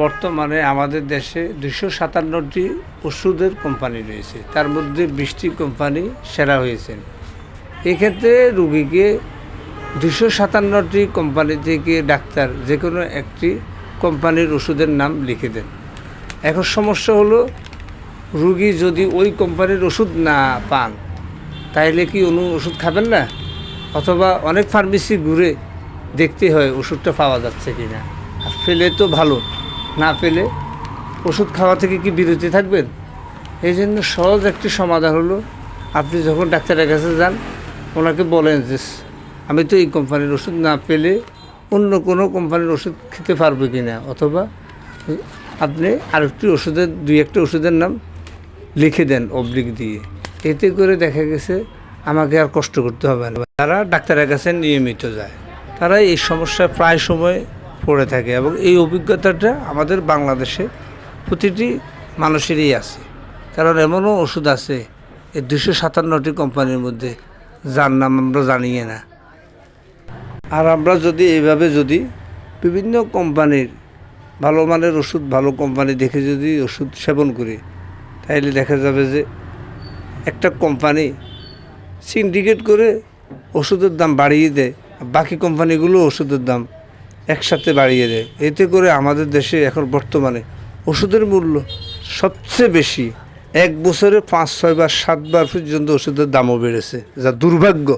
বর্তমানে আমাদের দেশে দুশো সাতান্নটি ওষুধের কোম্পানি রয়েছে। তার মধ্যে বিশটি কোম্পানি সেরা হয়েছেন এক্ষেত্রে রুগীকে দুশো সাতান্নটি কোম্পানি থেকে ডাক্তার যে কোনো একটি কোম্পানির ওষুধের নাম লিখে দেন। এখন সমস্যা হলো, রুগী যদি ওই কোম্পানির ওষুধ না পান, তাইলে কি অন্য ওষুধ খাবেন না? অথবা অনেক ফার্মেসি ঘুরে দেখতে হয় ওষুধটা পাওয়া যাচ্ছে কি না আর পেলে তো ভালো। না পেলে ওষুধ খাওয়া থেকে কি বিরতি থাকবেন? এই জন্য সহজ একটি সমাধান হলো, আপনি যখন ডাক্তারের কাছে যান, ওনাকে বলেন যে, আমি তো এই কোম্পানির ওষুধ না পেলে অন্য কোনো কোম্পানির ওষুধ খেতে পারবে কি না অথবা আপনি আরেকটি ওষুধের, দুই একটা ওষুধের নাম লিখে দেন অবলিক দিয়ে। এতে করে দেখা গেছে আমাকে আর কষ্ট করতে হবে না। তারা ডাক্তারের কাছে নিয়মিত যায়, তারা এই সমস্যায় প্রায় সময় পড়ে থাকে এবং এই অভিজ্ঞতাটা আমাদের বাংলাদেশে প্রতিটি মানুষেরই আছে। কারণ এমনও ওষুধ আছে, এই দুশো সাতান্নটি কোম্পানির মধ্যে যার নাম আমরা জানিয়ে না। আর আমরা যদি এইভাবে যদি বিভিন্ন কোম্পানির ভালো মানের ওষুধ, ভালো কোম্পানি দেখে যদি ওষুধ সেবন করি, তাইলে দেখা যাবে যে একটা কোম্পানি সিন্ডিকেট করে ওষুধের দাম বাড়িয়ে দেয়, বাকি কোম্পানিগুলো ওষুধের দাম একসাথে বাড়িয়ে দেয়। এতে করে আমাদের দেশে এখন বর্তমানে ওষুধের মূল্য সবচেয়ে বেশি। এক বছরে পাঁচ ছয়বার সাতবার পর্যন্ত ওষুধের দামও বেড়েছে, যা দুর্ভাগ্য।